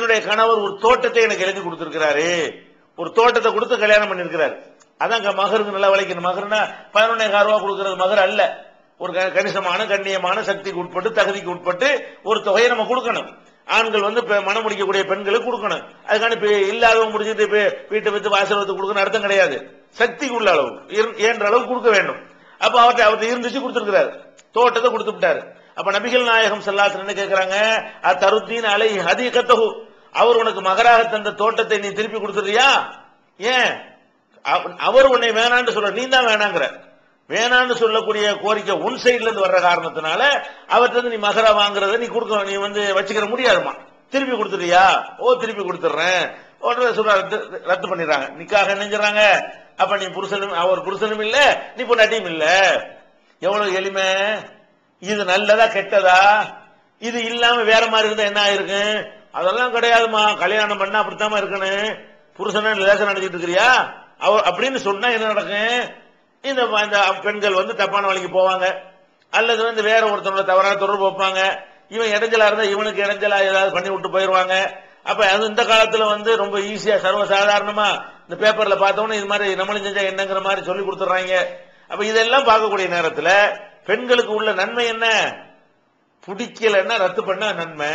என்னுடைய கணவர் ஒரு தோட்டத்தை எனக்கு எழுதி கொடுத்திருக்கிறாரு. ஒரு தோட்டத்தை கொடுத்து கல்யாணம் பண்ணிருக்கிறாரு அதான் மகருக்கு நல்லா விளைக்கணும் மகர்னா பதினொன்னே ரூபா கொடுக்கறது மகர் அல்ல. ஒரு கணிசமான கண்ணியமான சக்திக்கு உட்பட்டு தகுதிக்கு உட்பட்டு ஒரு தொகையை நம்ம கொடுக்கணும். ஆண்கள் வந்து மனம் முடிக்கக்கூடிய பெண்களுக்கு கொடுக்கணும். அதுக்கான இப்ப இல்லாதவங்க முடிச்சுட்டு இப்ப வீட்டை வித்து வாசல் வந்து கொடுக்கணும் அர்த்தம் கிடையாது. சக்திக்கு உள்ள அளவு. ஏன்ற அளவு கொடுக்க வேண்டும். அப்ப அவர்கிட்ட அவர்கிட்ட இருந்துச்சு கொடுத்திருக்கிறாரு. தோட்டத்தை கொடுத்து விட்டாரு. அப்ப நபிகள் நாயகம் செல்லாசன் என்ன கேட்கிறாங்க தருத்தீன் அலை ஹதீகத்தகு அவர் உனக்கு மகராக தந்த தோட்டத்தை நீ திருப்பி கொடுத்துறியா ஏன்? அவ- அவர் உன்னை வேணான்னு சொல்ற நீ தான் வேணாங்கிற. வேணான்னு சொல்லக்கூடிய கோரிக்கை உன் சைட்ல இருந்து வர்ற காரணத்தினால அவர்கிட்ட நீ மகரா வாங்குறத நீ கொடுக்க நீ வந்து வச்சுக்கிற முடியாதுமா திருப்பி கொடுத்துறியா ஓ திருப்பி கொடுத்துறேன் உடனே சொல்ற ரத்து- ரத்து பண்ணிடுறாங்க. நிக்காக நினைஞ்சாங்க அப்ப நீ புருஷனும் அவர் புருஷனும் இல்ல நீ பொண்டாட்டியும் இல்ல. எவ்வளவு எளிமை. இது நல்லதா கெட்டதா? இது இல்லாம வேற மாதிரி இருந்தா என்ன ஆயிருக்கு? அதெல்லாம் கிடையாதுமா. கல்யாணம் பண்ண அப்படித்தாம்மா இருக்கணும். புருஷன லேசம் நடத்திட்டு இருக்கிறியா? அவர் அப்படின்னு சொன்னா என்ன நடக்கும்? இந்த இந்த பெண்கள் வந்து தப்பான வழிக்கு போவாங்க. அல்லது வந்து வேற ஒருத்தனோட தவறான தொடர்பு வைப்பாங்க. இவன் இடைஞ்சலா இருந்தா இவனுக்கு இடைஞ்சலா ஏதாவது பண்ணி விட்டு போயிருவாங்க. அப்ப அது இந்த காலத்துல வந்து ரொம்ப ஈஸியா சர்வசாதாரணமா இந்த பேப்பர்ல பார்த்தோம்னா இது மாதிரி நம்மளும் செஞ்சா என்னங்கிற மாதிரி சொல்லி கொடுத்துறாங்க அப்ப இதெல்லாம் பார்க்கக்கூடிய நேரத்துல பெண்களுக்கு உள்ள நன்மை என்ன? பிடிக்கலன்னா ரத்து பண்ண நன்மை.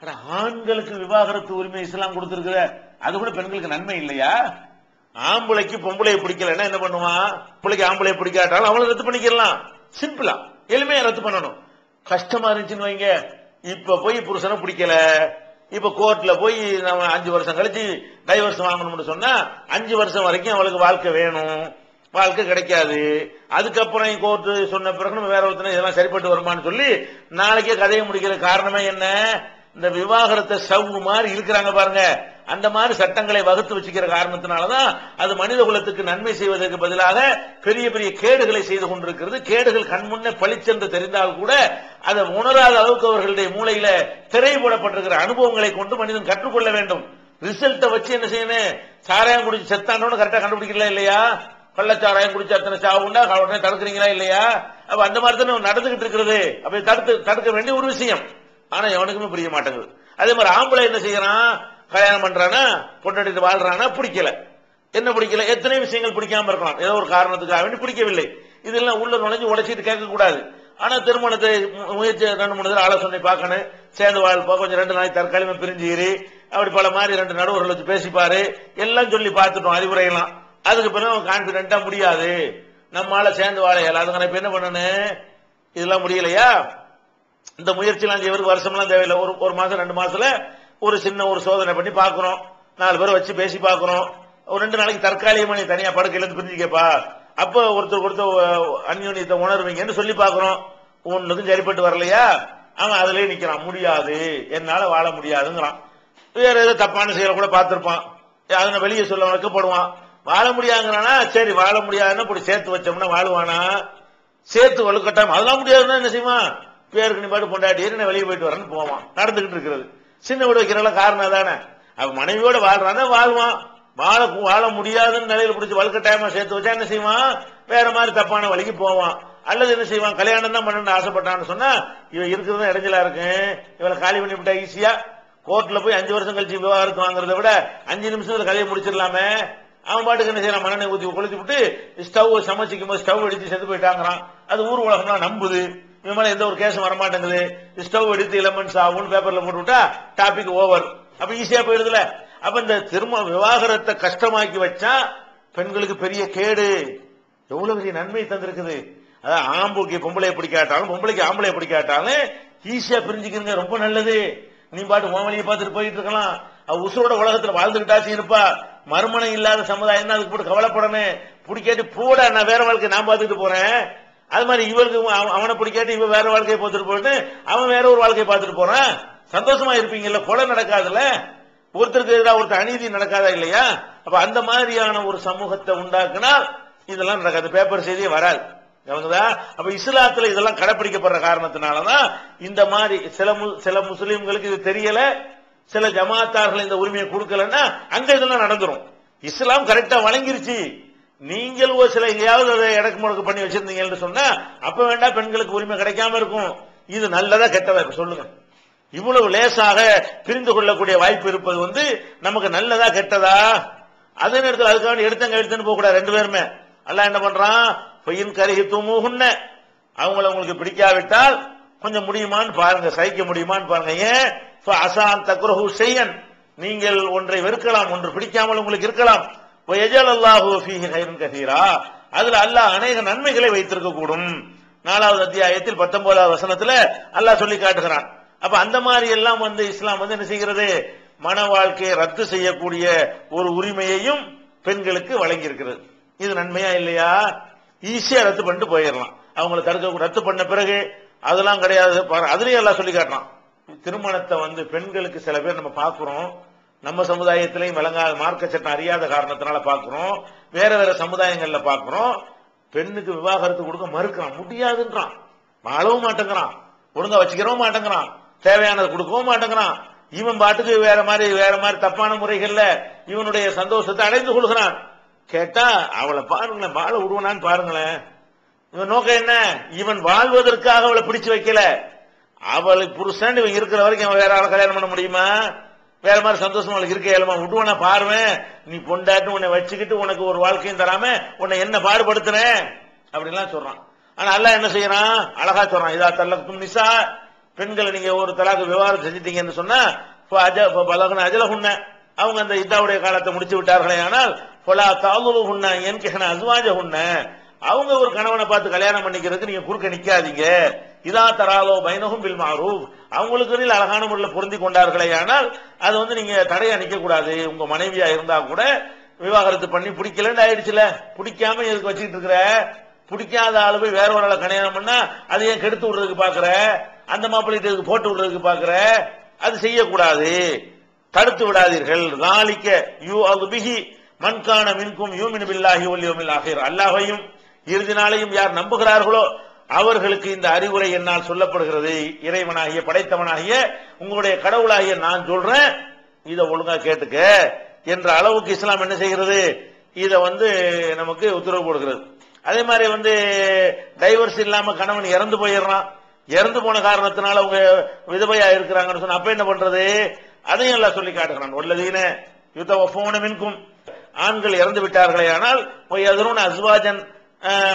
ஆனா ஆண்களுக்கு விவாகரத்து உரிமை இஸ்லாம் கொடுத்திருக்கிற அது கூட பெண்களுக்கு நன்மை இல்லையா? ஆம்பளைக்கு பொம்பளையை பிடிக்கலன்னா என்ன பண்ணுவான்? பிள்ளைக்கு ஆம்பளையை பிடிக்காட்டாலும் அவளை ரத்து பண்ணிக்கலாம் சிம்பிளா எளிமையா ரத்து பண்ணணும். கஷ்டமா இருந்துச்சுன்னு வைங்க. இப்ப போய் புருஷனை பிடிக்கல. இப்ப கோர்ட்ல போய் நம்ம அஞ்சு வருஷம் கழிச்சு டைவர்ஸ் வாங்கணும்னு சொன்னா அஞ்சு வருஷம் வரைக்கும் அவளுக்கு வாழ்க்கை வேணும். வாழ்க்கை கிடைக்காது. அதுக்கப்புறம் கோர்ட்டு சொன்ன பிறகு நம்ம வேற ஒருத்தனை இதெல்லாம் சரிப்பட்டு வருமான்னு சொல்லி நாளைக்கே கதையை முடிக்கிற காரணமே என்ன? இந்த விவாகரத்தை சவ்வு மாதிரி இருக்கிறாங்க பாருங்க. அந்த மாதிரி சட்டங்களை வகுத்து வச்சுக்கிற காரணத்தினாலதான் அது மனித குலத்துக்கு நன்மை செய்வதற்கு பதிலாக பெரிய பெரிய கேடுகளை செய்து கொண்டிருக்கிறது. கேடுகள் கண்முன்னே பளிச்சென்று தெரிந்தால் கூட அதை உணராத அளவுக்கு அவர்களுடைய மூளையில திரை போடப்பட்டிருக்கிற அனுபவங்களை கொண்டு மனிதன் கற்றுக்கொள்ள வேண்டும். ரிசல்ட்டை வச்சு என்ன செய்யணும்? சாராயம் குடிச்சு செத்தாண்டோன்னு கரெக்டா கண்டுபிடிக்கல இல்லையா? கள்ளச்சாராயம் குடிச்சு அத்தனை சாவுண்டா உடனே தடுக்கிறீங்களா இல்லையா? அப்ப அந்த மாதிரி தானே நடந்துகிட்டு இருக்கிறது. அப்படி தடுத்து தடுக்க வேண்டிய ஒரு விஷயம். ஆனா எவனுக்குமே புரிய மாட்டேங்குது. அதே மாதிரி ஆம்பளை என்ன செய்யறான்? கல்யாணம் பண்றானா? பொண்டாட்டிட்டு வாழ்றானா? பிடிக்கல. என்ன பிடிக்கல? எத்தனை விஷயங்கள் பிடிக்காம இருக்கலாம். ஏதோ ஒரு காரணத்துக்காக வேண்டி பிடிக்கவில்லை. இதெல்லாம் உள்ள நுழைஞ்சு உடைச்சிட்டு கேட்க கூடாது ஆனா திருமணத்தை முயற்சி ரெண்டு மூணு தடவை ஆலோசனை பார்க்கணும். சேர்ந்து வாழ்ப்பா கொஞ்சம் ரெண்டு நாளைக்கு தற்காலிகமா பிரிஞ்சிரு அப்படி பல மாதிரி ரெண்டு நடுவர்கள் வச்சு பேசிப்பாரு. எல்லாம் சொல்லி பார்த்துட்டோம் அறிவுரையெல்லாம். அதுக்கு பிறகு கான்பிடண்டா முடியாது. நம்மளால சேர்ந்து வாழ அதுக்கான இப்ப என்ன பண்ணணும்? இதெல்லாம் முடியலையா? இந்த முயற்சிலாம் செய்வதற்கு வருஷம்லாம் தேவையில்லை. ஒரு ஒரு மாதம் ரெண்டு மாதத்தில் ஒரு சின்ன ஒரு சோதனை பண்ணி பார்க்குறோம் நாலு பேரை வச்சு பேசி பார்க்குறோம் ஒரு ரெண்டு நாளைக்கு தற்காலிகமாக நீ தனியாக படுக்கையிலேருந்து பிரிஞ்சுக்கப்பா அப்போ ஒருத்தர் ஒருத்தர் அந்யோன்யத்தை உணர்வீங்கன்னு சொல்லி பார்க்குறோம் ஒன்றுக்கும் சரிப்பட்டு வரலையா? அவன் அதுலயே நிற்கிறான் முடியாது. என்னால் வாழ முடியாதுங்கிறான். வேற ஏதோ தப்பான செயலை கூட பார்த்துருப்பான். அதனை வெளியே சொல்ல வைக்கப்படுவான் வாழ முடியாதுங்கிறானா? சரி வாழ முடியாதுன்னா இப்படி சேர்த்து வச்சோம்னா வாழ்வானா? சேர்த்து வலுக்கட்டாம அதெல்லாம் முடியாதுன்னா என்ன செய்வான்? பேருக்கு பாட்டு கொண்டாடி நான் வெளியே போயிட்டு வரேன்னு போவான். நடந்துகிட்டு இருக்கிறது. சின்ன வீடு வைக்கிறனால காரணம் தானே அவன் மனைவியோட வாழ்றான் வாழ்வான். வாழ வாழ முடியாதுன்னு நிலையில பிடிச்சி வலுக்கட்டாயமா சேர்த்து வச்சா என்ன செய்வான்? வேற மாதிரி தப்பான வழிக்கு போவான். அல்லது என்ன செய்வான்? கல்யாணம் தான் பண்ணணும்னு ஆசைப்பட்டான்னு சொன்னா இவன் இருக்கிறது இடைஞ்சலா இருக்கு. இவளை காலி பண்ணி விட்டா ஈஸியா கோர்ட்ல போய் அஞ்சு வருஷம் கழிச்சு விவாகரத்து வாங்குறத விட அஞ்சு நிமிஷத்துல கதையை முடிச்சிடலாமே? அவன் பாட்டுக்கு என்ன செய்யறான்? மண்ணெண்ணெய் ஊத்தி கொளுத்தி விட்டு ஸ்டவ் சமைச்சிக்கும் போது ஸ்டவ் அடிச்சு செத்து போயிட்டாங்கிறான். அது ஊர் உலகம்லாம் நம்புது. இவன் எந்த ஒரு கேஸும் வரமாட்டேங்குது. ஸ்டவ் எடுத்து இளமன்ஸ் ஆகும்னு பேப்பர்ல போட்டு விட்டா டாபிக் ஓவர் அப்ப ஈஸியா போயிடுதுல. அப்ப இந்த திரும்ப விவாகரத்தை கஷ்டமாக்கி வச்சா பெண்களுக்கு பெரிய கேடு. எவ்வளவு பெரிய நன்மை தந்திருக்குது. அதான் ஆம்புக்கு பொம்பளைய பிடிக்காட்டாலும் பொம்பளைக்கு ஆம்பளைய பிடிக்காட்டாலும் ஈஸியா பிரிஞ்சுக்கிறங்க ரொம்ப நல்லது. நீ பாட்டு உன் பார்த்துட்டு போயிட்டு இருக்கலாம். அவ உசுரோட உலகத்துல வாழ்ந்துகிட்டாச்சும் இருப்பா மறுமணம் இல்லாத சமுதாயம் அதுக்கு போட்டு கவலைப்படணும். பிடிக்காட்டி போட நான் வேற வாழ்க்கை நான் பார்த்துட்டு போறேன். அது மாதிரி இவருக்கு அவனை பிடிக்காட்டி இவன் வேற வாழ்க்கையை பார்த்துட்டு போயிட்டு அவன் வேற ஒரு வாழ்க்கையை பார்த்துட்டு போறான். சந்தோஷமா இருப்பீங்கல்ல கொலை நடக்காதுல்ல? ஒருத்தருக்கு எதிராக ஒருத்தர் அநீதி நடக்காதா இல்லையா? அப்ப அந்த மாதிரியான ஒரு சமூகத்தை உண்டாக்குனா இதெல்லாம் நடக்காது. பேப்பர் செய்தியே வராது. கவனிக்குதா? அப்ப இஸ்லாத்துல இதெல்லாம் கடைபிடிக்கப்படுற காரணத்தினாலதான் இந்த மாதிரி சில மு- சில முஸ்லீம்களுக்கு இது தெரியல சில ஜமாத்தார்கள் இந்த உரிமையை கொடுக்கலன்னா அங்க இதெல்லாம் நடந்துரும். இஸ்லாம் கரெக்டா வழங்கிருச்சு. நீங்கள் ஒரு சில எங்கேயாவது அதை இடக்கு முடக்கு பண்ணி வச்சிருந்தீங்கன்னு சொன்னா அப்ப வேண்டாம் பெண்களுக்கு உரிமை கிடைக்காம இருக்கும். இது நல்லதா கெட்டதா இப்ப சொல்லுங்க. இவ்வளவு லேசாக பிரிந்து கொள்ளக்கூடிய வாய்ப்பு இருப்பது வந்து நமக்கு நல்லதா கெட்டதா? அதே நேரத்தில் அதுக்காக எடுத்தங்க எடுத்துன்னு போக கூடாது ரெண்டு பேருமே. அல்லாஹ் என்ன பண்றான்? பொய்யின் கருகி தூமுகுன்ன அவங்கள உங்களுக்கு பிடிக்காவிட்டால் கொஞ்சம் முடியுமான்னு பாருங்க சகிக்க முடியுமான்னு பாருங்க. ஏன்? அசான் தக்ரஹு செய்யன் நீங்கள் ஒன்றை வெறுக்கலாம் ஒன்று பிடிக்காமல் உங்களுக்கு இருக்கலாம். அதுல அல்லாஹ் அநேக நன்மைகளை வைத்திருக்க கூடும். நாலாவது அத்தியாயத்தில் பத்தொன்பதாவது வசனத்துல அல்லாஹ் சொல்லி காட்டுகிறான். அப்ப அந்த மாதிரி எல்லாம் வந்து இஸ்லாம் வந்து என்ன செய்கிறது? மன வாழ்க்கையை ரத்து செய்யக்கூடிய ஒரு உரிமையையும் பெண்களுக்கு வழங்கி இருக்கிறது இது நன்மையா இல்லையா? ஈஸியா ரத்து பண்ணிட்டு போயிடலாம். அவங்களை தடுக்க ரத்து பண்ண பிறகு அதெல்லாம் கிடையாது. பாரு, அதுலயும் எல்லாம் சொல்லி காட்டலாம் திருமணத்தை வந்து பெண்களுக்கு சில பேர் நம்ம பார்க்கிறோம். நம்ம சமுதாயத்திலையும் விளங்காத மார்க்க சட்டம் அறியாத காரணத்தினால பாக்குறோம். வேற வேற சமுதாயங்கள்ல பாக்குறோம். பெண்ணுக்கு விவாகரத்து கொடுக்க மறுக்கிறான். முடியாதுன்றான். வாழவும் மாட்டேங்கிறான். ஒழுங்கா வச்சுக்கிறவும் மாட்டேங்கிறான். தேவையானது கொடுக்கவும் மாட்டேங்கிறான். இவன் பாட்டுக்கு வேற மாதிரி வேற மாதிரி தப்பான முறைகள்ல இவனுடைய சந்தோஷத்தை அடைந்து கொள்கிறான். கேட்டா அவளை பாருங்களேன் வாழ விடுவனான்னு பாருங்களேன். இவன் நோக்கம் என்ன? இவன் வாழ்வதற்காக அவளை பிடிச்சு வைக்கல. அவளுக்கு புருஷன் இவன் இருக்கிற வரைக்கும் அவன் வேற ஆளை கல்யாணம் பண்ண முடியுமா? வேற மாதிரி சந்தோஷம் உங்களுக்கு இருக்க இயலுமா விடுவனா பாருவேன். நீ பொண்டாட்டு உன்னை வச்சுக்கிட்டு உனக்கு ஒரு வாழ்க்கையும் தராம உன்னை என்ன பாடுபடுத்துறேன் அப்படின்லாம் சொல்றான். ஆனா அல்ல என்ன செய்யறான்? அழகா சொல்றான். இதா தல்லக்கும் நிசா. பெண்களை நீங்க ஒரு தலாக்கு விவகாரம் செஞ்சிட்டீங்கன்னு சொன்னா பலகன அஜலகுன்ன அவங்க அந்த இதாவுடைய காலத்தை முடிச்சு விட்டார்களே ஆனால் பொலா தாமுரு உண்ண என் கிஹன அசுவாஜ உண்ண அவங்க ஒரு கணவனை பார்த்து கல்யாணம் பண்ணிக்கிறதுக்கு நீங்க குறுக்க நிக்காதீங்க. இதா தராலோ பைனகும் பில் மாரூப் அவங்களுக்கு அழகான முறையில் பொருந்தி கொண்டார்களே ஆனால் அது வந்து நீங்க தடையா நிக்க கூடாது உங்க மனைவியா இருந்தா கூட விவாகரத்து பண்ணி பிடிக்கலன்னு ஆயிடுச்சுல. பிடிக்காம எதுக்கு வச்சுட்டு இருக்கிற? பிடிக்காத ஆளு போய் வேற ஒரு ஆளை கல்யாணம் பண்ணா அதை ஏன் கெடுத்து விடுறதுக்கு பாக்குற அந்த மாப்பிள்ளைட்டு போட்டு விடுறதுக்கு பாக்குற அது செய்யக்கூடாது. தடுத்து விடாதீர்கள். நாளிக்க யூ அது பிகி மண்கான மின்கும் யூமின் பில்லாஹி ஒல்லியோமில் ஆகிர். அல்லாஹையும் இறுதி நாளையும் யார் நம்புகிறார்களோ அவர்களுக்கு இந்த அறிவுரை என்னால் சொல்லப்படுகிறது. இறைவனாகிய படைத்தவனாகிய உங்களுடைய கடவுளாகிய நான் சொல்றேன். இதை ஒழுங்கா கேட்டுக்க. என்ற அளவுக்கு இஸ்லாம் என்ன செய்கிறது? இதை வந்து நமக்கு உத்தரவு போடுகிறது. அதே மாதிரி வந்து டைவர்ஸ் இல்லாம கணவன் இறந்து போயிடுறான். இறந்து போன காரணத்தினால அவங்க விதவையா இருக்கிறாங்கன்னு சொன்ன அப்ப என்ன பண்றது? அதையும் எல்லாம் சொல்லி காட்டுகிறான். உள்ளதீன யுத்த ஒப்போன இருக்கும் ஆண்கள் இறந்து விட்டார்களே ஆனால் போய் எதிரும் அஸ்வாஜன்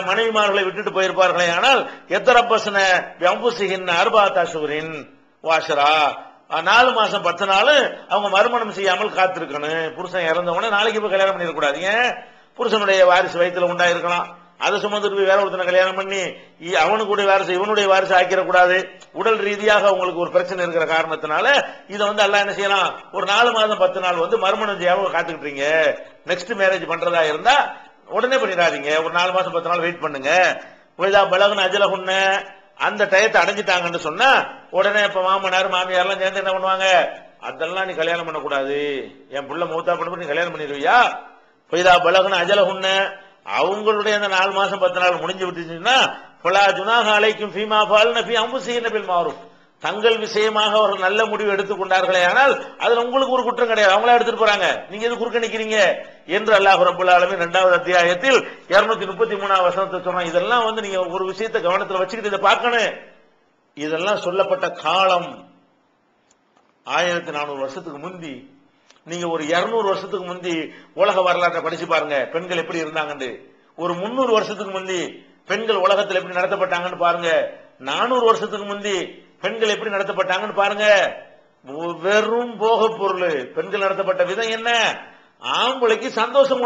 மனைவிமார்களை விட்டுட்டு போயிருப்பார்களே ஆனால் எத்தரப்பசன வெம்புசிகின் அர்பாத்தாசுரின் வாஷரா நாலு மாசம் பத்து நாள் அவங்க மறுமணம் செய்யாமல் காத்திருக்கணும். புருஷன் இறந்தவொடனே நாளைக்கு போய் கல்யாணம் பண்ணிடக்கூடாது. ஏன்? புருஷனுடைய வாரிசு வயித்துல உண்டாயிருக்கலாம். அதை சுமந்துட்டு போய் வேற ஒருத்தனை கல்யாணம் பண்ணி அவனுக்குடைய வாரிசு இவனுடைய வாரிசு ஆக்கிடக்கூடாது. உடல் ரீதியாக உங்களுக்கு ஒரு பிரச்சனை இருக்கிற காரணத்தினால இதை வந்து எல்லாம் என்ன செய்யலாம்? ஒரு நாலு மாதம் பத்து நாள் வந்து மறுமணம் செய்யாம காத்துக்கிட்டு நெக்ஸ்ட் மேரேஜ் பண்றதா இருந்தா உடனே பண்ணிடாதீங்க. ஒரு நாலு மாசம் பத்து நாள் வெயிட் பண்ணுங்க. விழா பலகுன அஜல உன்ன அந்த டயத்தை அடைஞ்சிட்டாங்கன்னு சொன்னா உடனே இப்ப மாமனார் மாமியார்லாம் சேர்ந்து என்ன பண்ணுவாங்க? அதெல்லாம் நீ கல்யாணம் பண்ணக்கூடாது. என் புள்ள மூத்தா பண்ண நீ கல்யாணம் பண்ணிடுவியா? பொய்தா பலகுன அஜல உன்ன அவங்களுடைய அந்த நாலு மாசம் பத்து நாள் முடிஞ்சு விட்டுச்சுன்னா புலா ஜுனாக அழைக்கும் ஃபீமா பால் நபி அம்புசீ நபில் மாறும் தங்கள் விஷயமாக அவர்கள் நல்ல முடிவு எடுத்துக் கொண்டார்களே ஆனால் அதுல உங்களுக்கு ஒரு குற்றம் கிடையாது. அவங்களா எடுத்துட்டு போறாங்க. நீங்க எது குறுக்க நிக்கிறீங்க? என்று அல்லாஹ் ரபுல் ஆலமீன் இரண்டாவது அத்தியாயத்தில் இருநூத்தி முப்பத்தி மூணாவது வசனத்தை சொன்னோம் இதெல்லாம் வந்து நீங்க ஒரு விஷயத்தை கவனத்துல வச்சுக்கிட்டு இதை பார்க்கணும். இதெல்லாம் சொல்லப்பட்ட காலம். ஆயிரத்தி நானூறு வருஷத்துக்கு முந்தி நீங்க ஒரு இருநூறு வருஷத்துக்கு முந்தி உலக வரலாற்றை படிச்சு பாருங்க. பெண்கள் எப்படி இருந்தாங்கன்னு. ஒரு முன்னூறு வருஷத்துக்கு முந்தி பெண்கள் உலகத்தில் எப்படி நடத்தப்பட்டாங்கன்னு பாருங்க. நானூறு வருஷத்துக்கு முந்தி பெண்கள் எப்படி நடத்தப்பட்டாங்கன்னு பாருங்க. வெறும் போக பொருள். பெண்கள் நடத்தப்பட்ட விதம் என்ன? ஆம்பளைக்கு சந்தோஷம்